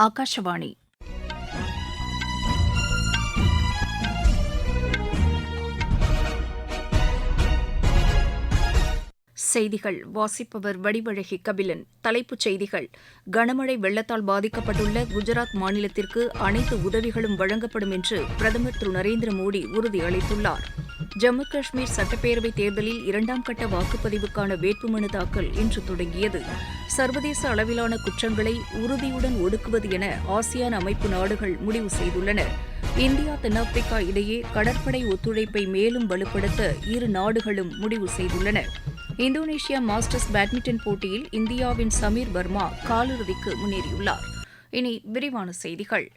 ஆகாஷவாணி செய்திகள். வாசிப்பவர் வடிவழகி கபிலன். தலைப்புச் செய்திகள். கனமழை வெள்ளத்தால் பாதிக்கப்பட்டுள்ள குஜராத் மாநிலத்திற்கு அனைத்து உதவிகளும் வழங்கப்படும் என்று பிரதமர் திரு நரேந்திர மோடி உறுதியளித்துள்ளார். ஜம்மு காஷ்மீர் சட்டப்பேரவைத் தேர்தலில் இரண்டாம் கட்ட வாக்குப்பதிவுக்கான வேட்புமனு தாக்கல் இன்று தொடங்கியது. சர்வதேச அளவிலான குற்றங்களை உறுதியுடன் ஒடுக்குவது என ஆசியான் அமைப்பு நாடுகள் முடிவு செய்துள்ளன. இந்தியா தென்னாப்பிரிக்கா இடையே கடற்படை ஒத்துழைப்பை மேலும் வலுப்படுத்த இரு நாடுகளும் முடிவு செய்துள்ளன. இந்தோனேஷியா மாஸ்டர்ஸ் பேட்மிண்டன் போட்டியில் இந்தியாவின் சமீர் வர்மா காலிறுதிக்கு முன்னேறியுள்ளார். இனி விரிவான செய்திகள்.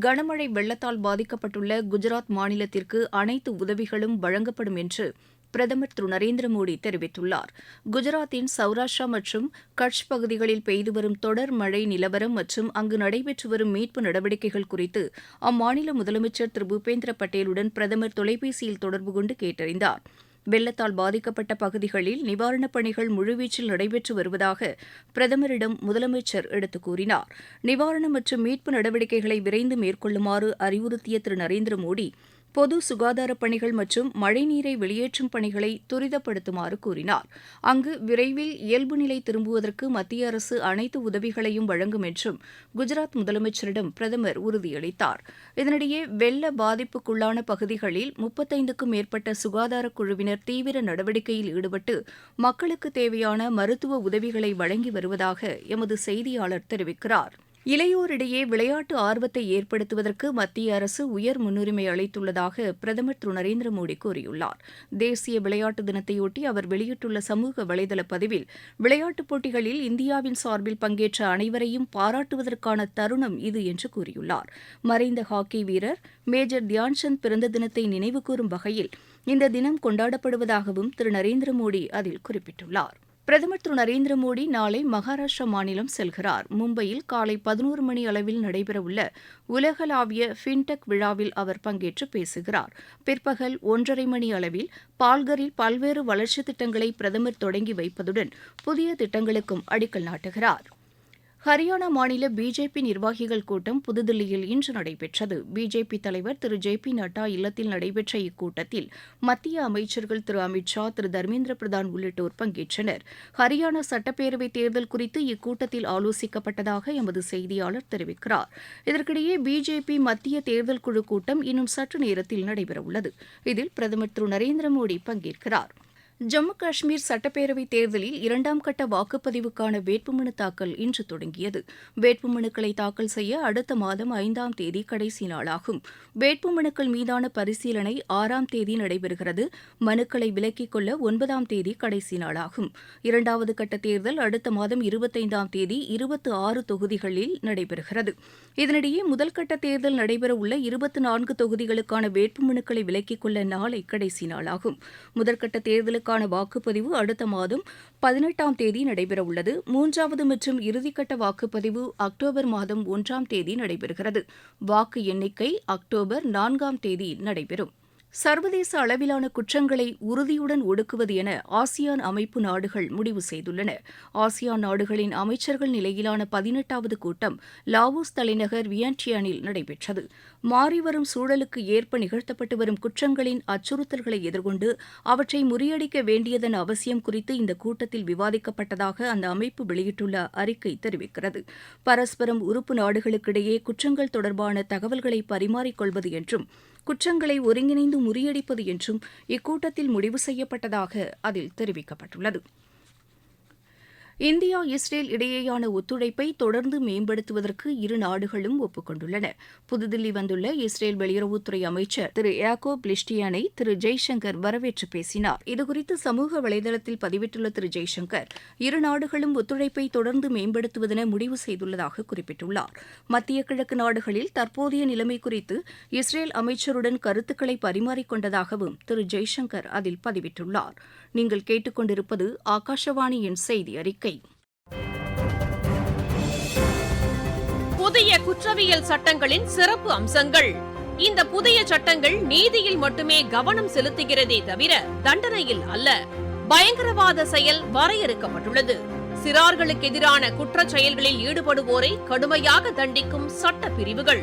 கனமழை வெள்ளத்தால் பாதிக்கப்பட்டுள்ள குஜராத் மாநிலத்திற்கு அனைத்து உதவிகளும் வழங்கப்படும் என்று பிரதமர் திரு நரேந்திர மோடி தெரிவித்துள்ளார். குஜராத்தின் சௌராஷ்டிரா மற்றும் கட்ச் பகுதிகளில் பெய்து வரும் தொடர் மழை நிலவரம் மற்றும் அங்கு நடைபெற்று வரும் மீட்பு நடவடிக்கைகள் குறித்து அம்மாநில முதலமைச்சர் திரு பூபேந்திர பட்டேலுடன் பிரதமர் தொலைபேசியில் தொடர்பு கொண்டு கேட்டறிந்தார். வெள்ளத்தால் பாதிக்கப்பட்ட பகுதிகளில் நிவாரணப் பணிகள் முழுவீச்சில் நடைபெற்று வருவதாக பிரதமரிடம் முதலமைச்சர் எடுத்துக் கூறினார். நிவாரணம் மற்றும் மீட்பு நடவடிக்கைகளை விரைந்து மேற்கொள்ளுமாறு அறிவுறுத்திய திரு நரேந்திர மோடி பொது சுகாதாரப் பணிகள் மற்றும் மழைநீரை வெளியேற்றும் பணிகளை துரிதப்படுத்துமாறு கூறினார். அங்கு விரைவில் இயல்பு நிலை திரும்புவதற்கு மத்திய அரசு அனைத்து உதவிகளையும் வழங்கும் என்றும் குஜராத் முதலமைச்சரிடம் பிரதமர் உறுதியளித்தார். இதனிடையே வெள்ள பாதிப்புக்குள்ளான பகுதிகளில் முப்பத்தைந்துக்கும் மேற்பட்ட சுகாதாரக் குழுவினர் தீவிர நடவடிக்கையில் ஈடுபட்டு மக்களுக்கு தேவையான மருத்துவ உதவிகளை வழங்கி வருவதாக எமது செய்தியாளர் தெரிவிக்கிறார். இளையோரிடையே விளையாட்டு ஆர்வத்தை ஏற்படுத்துவதற்கு மத்திய அரசு உயர் முன்னுரிமை அளித்துள்ளதாக பிரதமர் திரு. நரேந்திர மோடி கூறியுள்ளார். தேசிய விளையாட்டு தினத்தையொட்டி அவர் வெளியிட்டுள்ள சமூக வலைதள பதிவில் விளையாட்டுப் போட்டிகளில் இந்தியாவின் சார்பில் பங்கேற்ற அனைவரையும் பாராட்டுவதற்கான தருணம் இது என்று கூறியுள்ளார். மறைந்த ஹாக்கி வீரர் மேஜர் தியான்சந்த் பிறந்த தினத்தை நினைவுகூரும் வகையில் இந்த தினம் கொண்டாடப்படுவதாகவும் திரு. நரேந்திர மோடி அதில் குறிப்பிட்டுள்ளார். பிரதமர் திரு நரேந்திர மோடி நாளை மகாராஷ்டிரா மாநிலம் செல்கிறார். மும்பையில் காலை பதினோரு மணி அளவில் நடைபெறவுள்ள உலகளாவிய ஃபின்டெக் விழாவில் அவர் பங்கேற்று பேசுகிறார். பிற்பகல் ஒன்றரை மணி அளவில் பால்கரில் பல்வேறு வளர்ச்சித் திட்டங்களை பிரதமர் தொடங்கி வைப்பதுடன் புதிய திட்டங்களுக்கும் அடிக்கல் நாட்டுகிறார். ஹரியானா மாநில பிஜேபி நிர்வாகிகள் கூட்டம் புதுதில்லியில் இன்று நடைபெற்றது. பிஜேபி தலைவர் திரு. ஜே பி நட்டா இல்லத்தில் நடைபெற்ற இக்கூட்டத்தில் மத்திய அமைச்சர்கள் திரு. அமித் ஷா திரு. தர்மேந்திர பிரதான் உள்ளிட்டோர் பங்கேற்றனர். ஹரியானா சட்டப்பேரவை தேர்தல் குறித்து இக்கூட்டத்தில் ஆலோசிக்கப்பட்டதாக எமது செய்தியாளர் தெரிவிக்கிறார். இதற்கிடையே பிஜேபி மத்திய தேர்தல் குழு கூட்டம் இன்னும் சற்று நேரத்தில் நடைபெறவுள்ளது. இதில் பிரதமர் திரு. நரேந்திர மோடி பங்கேற்கிறார். ஜம்மு காஷ்மீர் சட்டப்பேரவைத் தேர்தலில் இரண்டாம் கட்ட வாக்குப்பதிவுக்கான வேட்புமனு தாக்கல் இன்று தொடங்கியது. வேட்புமனுக்களை தாக்கல் செய்ய அடுத்த மாதம் ஐந்தாம் தேதி கடைசி நாளாகும். வேட்புமனுக்கள் மீதான பரிசீலனை ஆறாம் தேதி நடைபெறுகிறது. மனுக்களை விலக்கிக் கொள்ள ஒன்பதாம் தேதி கடைசி நாளாகும். இரண்டாவது கட்ட தேர்தல் அடுத்த மாதம் இருபத்தைந்தாம் தேதி இருபத்து ஆறு தொகுதிகளில் நடைபெறுகிறது. இதனிடையே முதல் கட்ட தேர்தல் நடைபெறவுள்ள இருபத்தி நான்கு தொகுதிகளுக்கான வேட்புமனுக்களை விலக்கிக் கொள்ள நாளை கடைசி நாளாகும். முதற்கட்ட தேர்தலுக்கான வாக்குப்பதிவு அடுத்த மாதம் பதினெட்டாம் தேதி நடைபெறவுள்ளது. மூன்றாவது மற்றும் இறுதிக்கட்ட வாக்குப்பதிவு அக்டோபர் மாதம் ஒன்றாம் தேதி நடைபெறுகிறது. வாக்கு எண்ணிக்கை அக்டோபர் நான்காம் தேதி நடைபெறும். சர்வதேச அளவிலான குற்றங்களை உறுதியுடன் ஒடுக்குவது என ஆசியான் அமைப்பு நாடுகள் முடிவு செய்துள்ளன. ஆசியான் நாடுகளின் அமைச்சர்கள் நிலையிலான பதினெட்டாவது கூட்டம் லாவோஸ் தலைநகர் வியன்டியானில் நடைபெற்றது. மாறிவரும் சூழலுக்கு ஏற்ப நிகழ்த்தப்பட்டு வரும் குற்றங்களின் அச்சுறுத்தல்களை எதிர்கொண்டு அவற்றை முறியடிக்க வேண்டியதன் அவசியம் குறித்து இந்த கூட்டத்தில் விவாதிக்கப்பட்டதாக அந்த அமைப்பு வெளியிட்டுள்ள அறிக்கை தெரிவிக்கிறது. பரஸ்பரம் உறுப்பு நாடுகளுக்கிடையே குற்றங்கள் தொடர்பான தகவல்களை பரிமாறிக்கொள்வது என்றும் குற்றங்களை ஒருங்கிணைந்து முறியடிப்பது என்றும் இக்கூட்டத்தில் முடிவு செய்யப்பட்டதாக அதில் தெரிவிக்கப்பட்டுள்ளது. இந்தியா இஸ்ரேல் இடையேயான ஒத்துழைப்பை தொடர்ந்து மேம்படுத்துவதற்கு இரு நாடுகளும் ஒப்புக்கொண்டுள்ளன. புதுதில்லி வந்துள்ள இஸ்ரேல் வெளியுறவுத்துறை அமைச்சர் திரு யாக்கோப் லிஸ்டியானை திரு ஜெய்சங்கர் வரவேற்று பேசினார். இதுகுறித்து சமூக வலைதளத்தில் பதிவிட்டுள்ள திரு ஜெய்சங்கர் இரு நாடுகளும் ஒத்துழைப்பை தொடர்ந்து மேம்படுத்துவதென முடிவு செய்துள்ளதாக குறிப்பிட்டுள்ளார். மத்திய கிழக்கு நாடுகளில் தற்போதைய நிலைமை குறித்து இஸ்ரேல் அமைச்சருடன் கருத்துக்களை பரிமாறிக்கொண்டதாகவும் திரு ஜெய்சங்கர் அதில் பதிவிட்டுள்ளார். நீங்கள் கேட்டுக்கொண்டிருப்பது ஆகாஷவாணியின் செய்தி அறிக்கை புதிய குற்றவியல் சட்டங்களின் சிறப்பு அம்சங்கள். இந்த புதிய சட்டங்கள் நீதியில் மட்டுமே கவனம் செலுத்துகிறதே தவிர தண்டனையில் அல்ல. பயங்கரவாத செயல் வரையறுக்கப்பட்டுள்ளது. சிறார்களுக்கு எதிரான குற்றச் செயல்களில் ஈடுபடுவோரை கடுமையாக தண்டிக்கும் சட்ட பிரிவுகள்.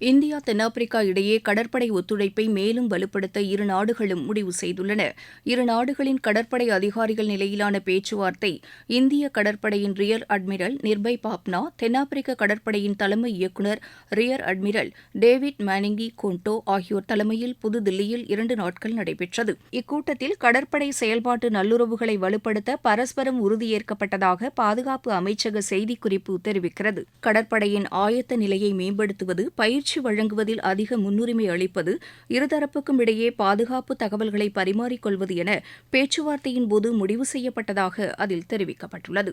இந்தியா தென்னாப்பிரிக்கா இடையே கடற்படை ஒத்துழைப்பை மேலும் வலுப்படுத்த இரு நாடுகளும் முடிவு செய்துள்ளன. இரு நாடுகளின் கடற்படை அதிகாரிகள் நிலையிலான பேச்சுவார்த்தை இந்திய கடற்படையின் ரியர் அட்மிரல் நிர்பய் பாப்னா தென்னாப்பிரிக்க கடற்படையின் தலைமை இயக்குநர் ரியர் அட்மிரல் டேவிட் மேனிங்கி கோண்டோ ஆகியோர் தலைமையில் புதுதில்லியில் இரண்டு நாட்கள் நடைபெற்றது. இக்கூட்டத்தில் கடற்படை செயல்பாட்டு நல்லுறவுகளை வலுப்படுத்த பரஸ்பரம் உறுதியேற்கப்பட்டதாக பாதுகாப்பு அமைச்சக செய்திக்குறிப்பு தெரிவிக்கிறது. கடற்படையின் ஆயத்த நிலையை மேம்படுத்துவது பயிற்சி பயிற்சி வழங்குவதில் அதிக முன்னுரிமை அளிப்பது இருதரப்புக்கும் இடையே பாதுகாப்பு தகவல்களை பரிமாறிக்கொள்வது என பேச்சுவார்த்தையின் போது முடிவு செய்யப்பட்டதாக அதில் தெரிவிக்கப்பட்டுள்ளது.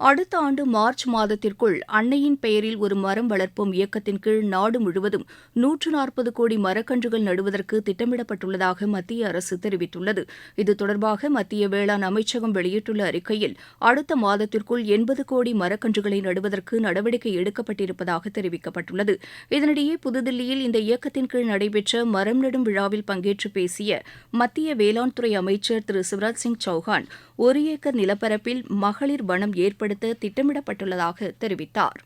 அடுத்த ஆண்டு மார்ச் மாதத்திற்குள் அன்னையின் பெயரில் ஒரு மரம் வளர்ப்போம் இயக்கத்தின் கீழ் நாடு முழுவதும் நூற்று நாற்பது கோடி மரக்கன்றுகள் நடுவதற்கு திட்டமிடப்பட்டுள்ளதாக மத்திய அரசு தெரிவித்துள்ளது. இது தொடர்பாக மத்திய வேளாண் அமைச்சகம் வெளியிட்டுள்ள அறிக்கையில் அடுத்த மாதத்திற்குள் எண்பது கோடி மரக்கன்றுகளை நடுவதற்கு நடவடிக்கை எடுக்கப்பட்டிருப்பதாக தெரிவிக்கப்பட்டுள்ளது. இதனிடையே புதுதில்லியில் இந்த இயக்கத்தின் கீழ் நடைபெற்ற மரம் நடும் விழாவில் பங்கேற்று பேசிய மத்திய வேளாண் துறை அமைச்சர் திரு சிவராஜ் சிங் சௌஹான் ஒரு ஏக்கர் நிலப்பரப்பில் மகளிர் வனம் செயல்படுத்த திட்டமிடப்பட்டுள்ளதாக தெரிவித்தார்.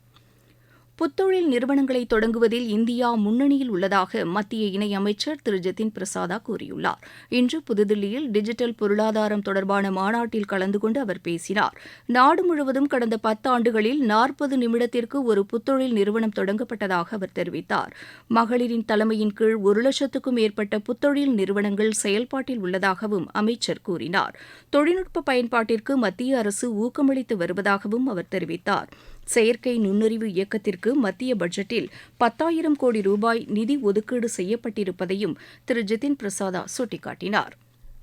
புத்தொழில் நிறுவனங்களை தொடங்குவதில் இந்தியா முன்னணியில் உள்ளதாக மத்திய இணையமைச்சர் திரு. ஜிதின் பிரசாதா கூறியுள்ளார். இன்று புதுதில்லியில் டிஜிட்டல் பொருளாதாரம் தொடர்பான மாநாட்டில் கலந்து கொண்டு அவர் பேசினார். நாடு முழுவதும் கடந்த பத்தாண்டுகளில் நாற்பது நிமிடத்திற்கு ஒரு புத்தொழில் நிறுவனம் தொடங்கப்பட்டதாக அவர் தெரிவித்தார். மகளிரின் தலைமையின் கீழ் ஒரு லட்சத்துக்கும் மேற்பட்ட புத்தொழில் நிறுவனங்கள் செயல்பாட்டில் உள்ளதாகவும் அமைச்சர் கூறினார். தொழில்நுட்ப பயன்பாட்டிற்கு மத்திய அரசு ஊக்கமளித்து வருவதாகவும் அவர் தெரிவித்தார். செயற்கை நுண்ணறிவு இயக்கத்திற்கு மத்திய பட்ஜெட்டில் பத்தாயிரம் கோடி ரூபாய் நிதி ஒதுக்கீடு செய்யப்பட்டிருப்பதையும் திரு. ஜிதின் பிரசாதா சுட்டிக்காட்டினாா்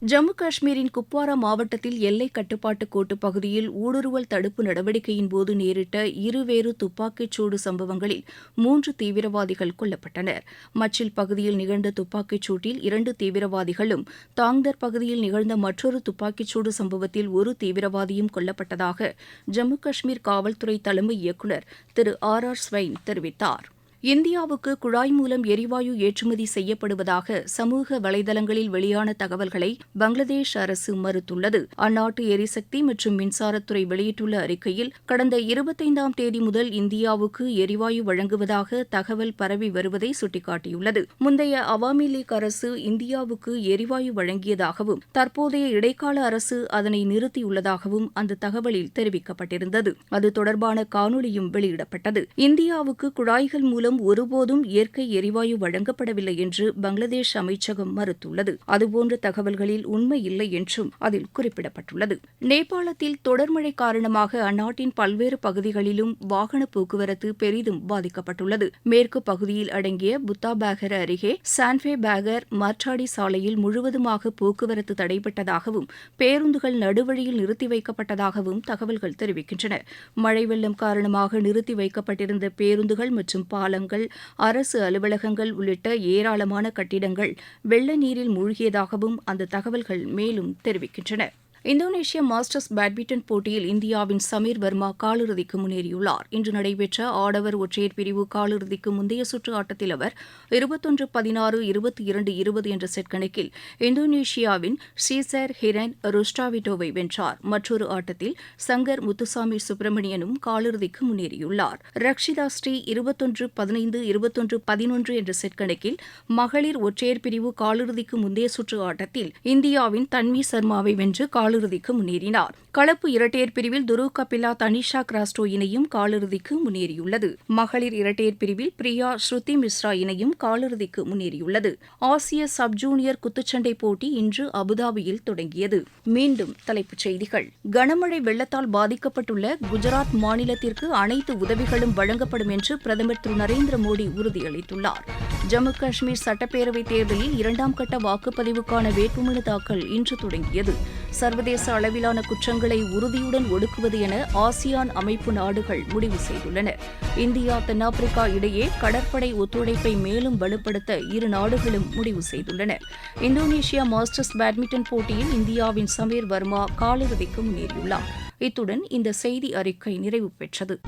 ஜம்மு காஷ்மீரின் குப்வாரா மாவட்டத்தில் எல்லை கட்டுப்பாட்டு கோட்டு பகுதியில் ஊடுருவல் தடுப்பு நடவடிக்கையின் போது நேரிட்ட இருவேறு துப்பாக்கிச் சூடு சம்பவங்களில் மூன்று தீவிரவாதிகள் கொல்லப்பட்டனர். மச்சில் பகுதியில் நிகழ்ந்த துப்பாக்கிச் சூட்டில் இரண்டு தீவிரவாதிகளும் தாங்தர் பகுதியில் நிகழ்ந்த மற்றொரு துப்பாக்கிச் சூடு சம்பவத்தில் ஒரு தீவிரவாதியும் கொல்லப்பட்டதாக ஜம்மு காஷ்மீர் காவல்துறை தலைமை இயக்குநர் திரு ஆர் ஆர் ஸ்வைன் தெரிவித்தார். இந்தியாவுக்கு குழாய் மூலம் எரிவாயு ஏற்றுமதி செய்யப்படுவதாக சமூக வலைதளங்களில் வெளியான தகவல்களை பங்களாதேஷ் அரசு மறுத்துள்ளது. அந்நாட்டு எரிசக்தி மற்றும் மின்சாரத்துறை வெளியிட்டுள்ள அறிக்கையில் கடந்த இருபத்தைந்தாம் தேதி முதல் இந்தியாவுக்கு எரிவாயு வழங்குவதாக தகவல் பரவி வருவதை சுட்டிக்காட்டியுள்ளது. முந்தைய அவாமி லீக் அரசு இந்தியாவுக்கு எரிவாயு வழங்கியதாகவும் தற்போதைய இடைக்கால அரசு அதனை நிறுத்தியுள்ளதாகவும் அந்த தகவலில் தெரிவிக்கப்பட்டிருந்தது. அது தொடர்பான காணொலியும் வெளியிடப்பட்டது. இந்தியாவுக்கு குழாய்கள் மூலம் மூலம் ஒருபோதும் இயற்கை எரிவாயு வழங்கப்படவில்லை என்று பங்களாதேஷ் அமைச்சகம் மறுத்துள்ளது. அதுபோன்ற தகவல்களில் உண்மை இல்லை என்றும் அதில் குறிப்பிடப்பட்டுள்ளது. நேபாளத்தில் தொடர் மழை காரணமாக அந்நாட்டின் பல்வேறு பகுதிகளிலும் வாகன போக்குவரத்து பெரிதும் பாதிக்கப்பட்டுள்ளது. மேற்கு பகுதியில் அடங்கிய புத்தா பேகர் அருகே சான்ஃபே பேகர் மாற்றாடி சாலையில் முழுவதுமாக போக்குவரத்து தடைபட்டதாகவும் பேருந்துகள் நடுவழியில் நிறுத்தி வைக்கப்பட்டதாகவும் தகவல்கள் தெரிவிக்கின்றன. மழை வெள்ளம் காரணமாக நிறுத்தி வைக்கப்பட்டிருந்த பேருந்துகள் மற்றும் பாலம் பாலங்கள் அரசு அலுவலகங்கள் உள்ளிட்ட ஏராளமான கட்டிடங்கள் வெள்ள நீரில் மூழ்கியதாகவும் அந்த தகவல்கள் மேலும் தெரிவிக்கின்றன. இந்தோனேஷிய மாஸ்டர்ஸ் பேட்மிண்டன் போட்டியில் இந்தியாவின் சமீர் வர்மா காலிறுதிக்கு முன்னேறியுள்ளார். இன்று நடைபெற்ற ஆடவர் ஒற்றையர் பிரிவு காலிறுதிக்கு முந்தைய சுற்று ஆட்டத்தில் அவர் இருபத்தொன்று பதினாறு இருபத்தி இரண்டு இருபது என்ற செட் கணக்கில் இந்தோனேஷியாவின் ஷீசர் ஹிரன் ருஸ்டாவிட்டோவை வென்றார். மற்றொரு ஆட்டத்தில் சங்கர் முத்துசாமி சுப்பிரமணியனும் காலிறுதிக்கு முன்னேறியுள்ளார். ரக்ஷிதா ஸ்ரீ இருபத்தொன்று பதினைந்து இருபத்தொன்று பதினொன்று என்ற செட் கணக்கில் மகளிர் ஒற்றையர் பிரிவு காலிறுதிக்கு முந்தைய சுற்று ஆட்டத்தில் இந்தியாவின் தன்வி சர்மாவை வென்று காலிறுதிக்கு முன்னேறினார். கலப்பு இரட்டையர் பிரிவில் துரு கபிலா தனிஷா கிராஸ்டோ இணையும் காலிறுதிக்கு முன்னேறியுள்ளது. மகளிர் இரட்டையர் பிரிவில் பிரியா ஸ்ருதி மிஸ்ரா இணையும் காலிறுதிக்கு முன்னேறியுள்ளது. ஆசிய சப் ஜூனியர் குத்துச்சண்டை போட்டி இன்று அபுதாபியில் தொடங்கியது. மீண்டும் தலைப்புச் செய்திகள். கனமழை வெள்ளத்தால் பாதிக்கப்பட்டுள்ள குஜராத் மாநிலத்திற்கு அனைத்து உதவிகளும் வழங்கப்படும் என்று பிரதமர் திரு நரேந்திர மோடி உறுதியளித்துள்ளார். ஜம்மு காஷ்மீர் சட்டப்பேரவைத் தேர்தலில் இரண்டாம் கட்ட வாக்குப்பதிவுக்கான வேட்புமனு தாக்கல் இன்று தொடங்கியது. சர்வதேச அளவிலான குற்றங்களை உறுதியுடன் ஒடுக்குவது என ஆசியான் அமைப்பு நாடுகள் முடிவு செய்துள்ளன. இந்தியா தென்னாப்பிரிக்கா இடையே கடற்படை ஒத்துழைப்பை மேலும் வலுப்படுத்த இரு நாடுகளும் முடிவு செய்துள்ளன. இந்தோனேஷியா மாஸ்டர்ஸ் பேட்மிண்டன் போட்டியில் இந்தியாவின் சமீர் வர்மா காலிறுதிக்கு முன்னேறியுள்ளார். இத்துடன் இந்த செய்தி அறிக்கை நிறைவு பெற்றது.